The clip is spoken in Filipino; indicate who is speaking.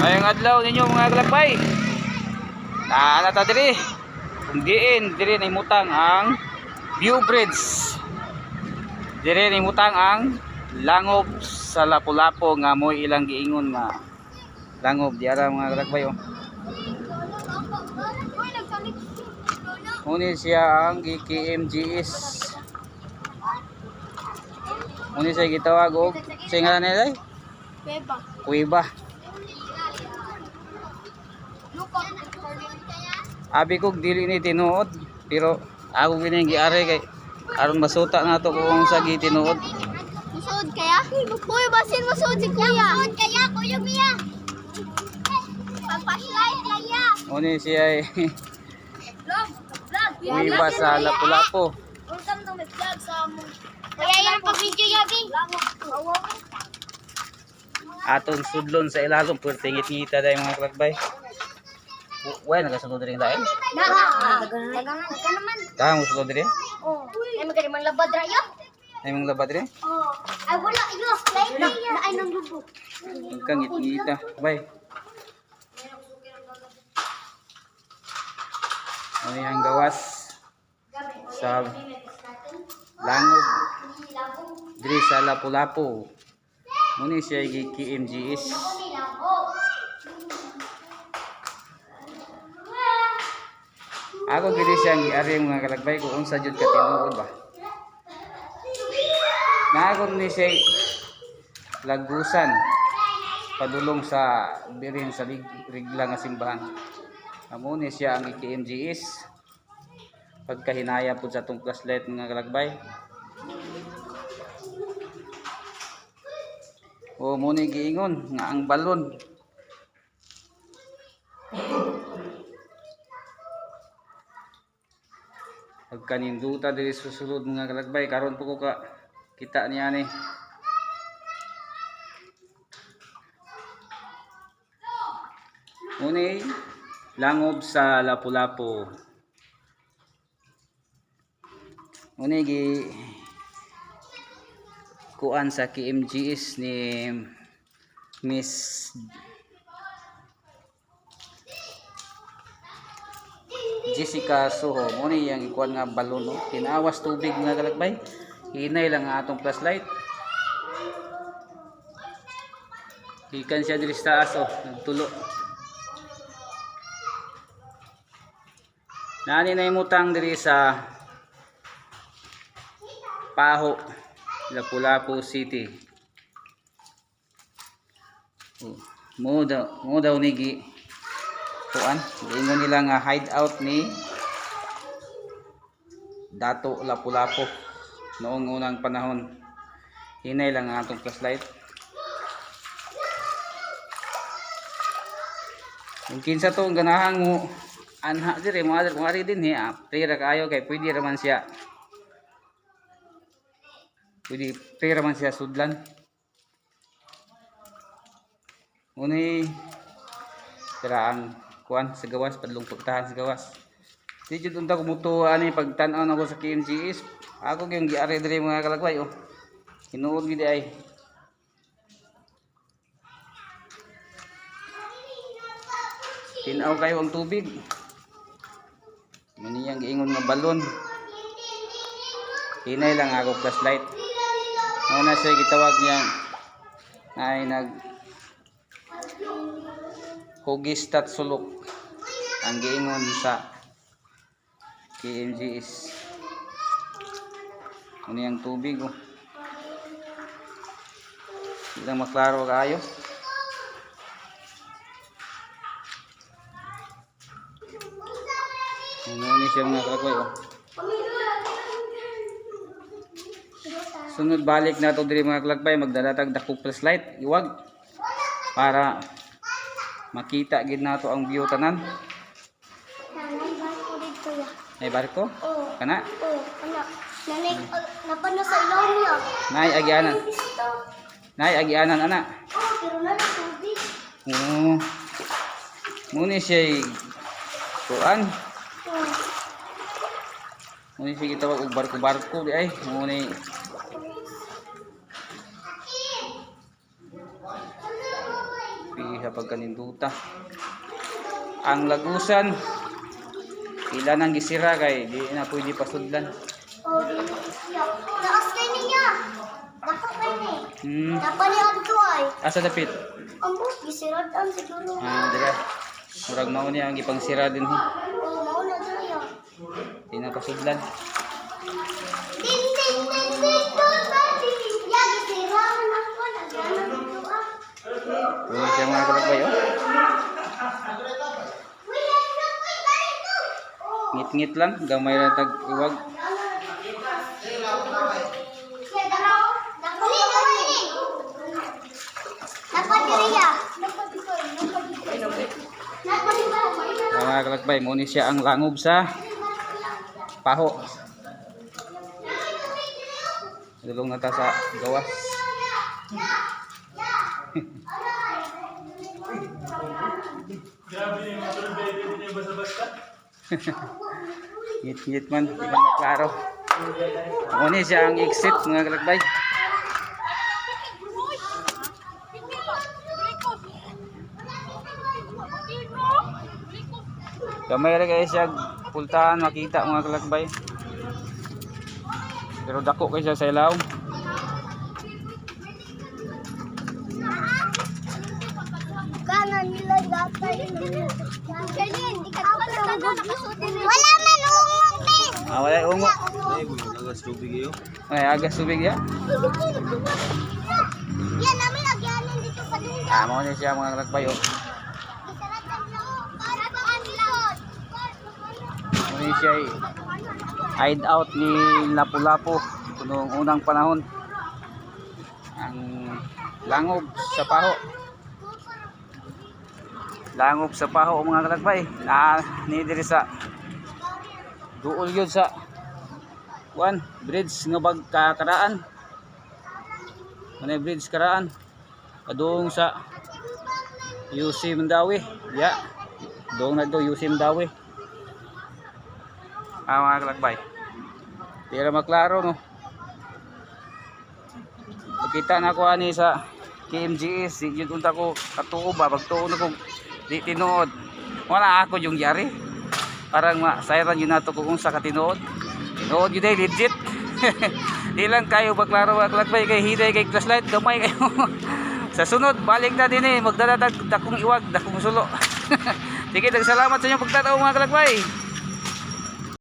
Speaker 1: Ngayong adlaw ninyo mga kalakbay. Naana ta diri. Kung diin, diri na imutang ang View Bridge. Diri na imutang ang langob sa Lapu-Lapu nga mo ilang giingon nga langob di ara mga kalakbay oh. Muni siya ang GKMGS. Muni siya gitawag og sa ngalan nila ay
Speaker 2: Beba.
Speaker 1: Abi ko dili ni tinuod pero ako gini giari kay aron masuta na to kung sa gitinuod.
Speaker 2: Musuod kaya? Uy, basin musuod si Kuya. Musuod kaya, Kuya Mia. Pagpa-slide kaya.
Speaker 1: Muni siya ay
Speaker 2: Vlog, vlog.
Speaker 1: Kuiba sa Lapu-Lapu.
Speaker 2: Welcome to my vlog sa mo. Kuya, yan pag-video yabi.
Speaker 1: Atong sudlon sa ilalom pero tingit-ngita dai mga kalakbay. Uy, nagasunod rin dahil.
Speaker 2: Na. Naganan ka naman.
Speaker 1: Tama mo sulod rin.
Speaker 2: Oh. Ay magaling man labad ra yo.
Speaker 1: Ay mong labad rin.
Speaker 2: Oh. Ay wala yo. Slide na. Na ay nang lubo.
Speaker 1: Huwag kang ngit-ngita. Bye. Ano yung gawas sa langog diri sa Lapu-Lapu. Muni siya gi Ako gidi siyang giari mga kalagbay ko unsa jud ka tinuod ba. Nagon ni siya lagusan padulong sa birin sa rig, rigla nga simbahan. Amo ni siya ang KMGS. Pagkahinaya pud sa tong flashlight mga kalagbay. O mo ni giingon nga ang balon Pagkaninduta diri susulod mga kalagbay karon po ko ka kita niya ni. Unay langob sa Lapu-Lapu. Unay gi kuan sa KMGS ni Miss Jessica Soho. Muni yang ikuan nga balon no. Tinawas tubig nga galakbay. Hinay lang ang atong flashlight. Ikan siya diri sa taas oh, nagtulo. Nani na imutang diri sa Paho, Lapu-Lapu City. Oh, mo daw, mo daw ni gi kuan, giingon nila nga hideout ni Dato Lapu-Lapu noong unang panahon. Hinay lang ang atong flashlight. Kung kinsa to ang ganahang mo anha dire mo adre ari din he ah, pera kayo kay pwede raman siya pwede pera man siya sudlan Uni tira ang kuan sa gawas padlong pagtahan sa gawas. Di unta kumuto ani pagtan-aw nako sa KMGS ako gyung giari dire mga kalagway oh. Hinuod gid ay. Tinaw kayo ang tubig. Maniyang giingon nga balon. Hinay lang ako flashlight. Una siya gitawag niya. Ay nag hugis tat sulok ang giingon sa KMGS. Ano yung tubig oh. Hindi lang maklaro kayo. Ni siya mga kalakway oh. Sunod balik na to diri mga kalakbay magdalatag dako flashlight iwag para makita gid nato ang view tanan.
Speaker 2: Nanay ba ko dito ya?
Speaker 1: Ay barko?
Speaker 2: Oh.
Speaker 1: Kana?
Speaker 2: Oh, ano? Nanay, napano sa ilaw niya.
Speaker 1: Nay agianan. Nay agianan ana.
Speaker 2: Oh, pero na lang tubig.
Speaker 1: Oo. Muni siya kuan.
Speaker 2: Oh.
Speaker 1: Muni siya gitawag og barko-barko di ay. Muni piha pa pagkaninduta ang lagusan ila nang gisira kay di na pwede pasudlan
Speaker 2: Taas kay niya. Dako kay ni.
Speaker 1: hmm
Speaker 2: Napalihan ko ay.
Speaker 1: asa dapit
Speaker 2: Ang bus, gisiradan siguro.
Speaker 1: ah dira murag mao niya ang ipang sira din
Speaker 2: Oh, mauna dyan.
Speaker 1: di na pasudlan
Speaker 2: Ding, ding, ding, ding, dong, ding. Ya, gisirahan ako. Nagyanan dito ah.
Speaker 1: Siya mga kalakbay oh
Speaker 2: Uy, yan lang, uy, ganito. Oh.
Speaker 1: Ngit-ngit lang gamay lang tag iwag. Mga kalakbay mo ni siya ang langob sa paho. Dulong na ta sa gawas ngit-ngit man di man na klaro mo ni siya ang exit mga kalakbay Kamay ra kay siya pultahan makita mga kalakbay. Pero dako kay siya sa ilaw.
Speaker 2: Kanan nila gatay. Ganyan, di ka Wala man umong bin.
Speaker 1: Ah, wala ungo.
Speaker 3: Agas tubig iyo.
Speaker 1: Ay, agas tubig ya.
Speaker 2: Yan namin agyanin dito dulo.
Speaker 1: Ah, mo ni siya mga.
Speaker 2: Isaratan na oh. Pa
Speaker 1: ni siya ay hide out ni Lapu-Lapu kunong unang panahon. Ang langob sa paho. Langob sa paho mga kalakbay. Na ni diri sa duol yun sa kuan bridge nga bag kakaraan. Manay bridge karaan. Kadung sa UC Mandawi. Ya. Doong na do UC Mandawi. Ah mga kalakbay. Tira maklaro no. Nakita na ko ani sa KMGS, di yun unta ko katuo ba, pagtuo na ko di tinuod. Wala ako yung yari. Parang masayran yun nato kung sa katinuod. Tinuod yun ay legit. di lang kayo maklaro mga kalakbay kay hiday kay flashlight, gamay kayo. sa sunod, balik na din eh, magdadadag dakong iwag, dakong sulo. Sige, salamat sa inyong pagtataw mga kalakbay.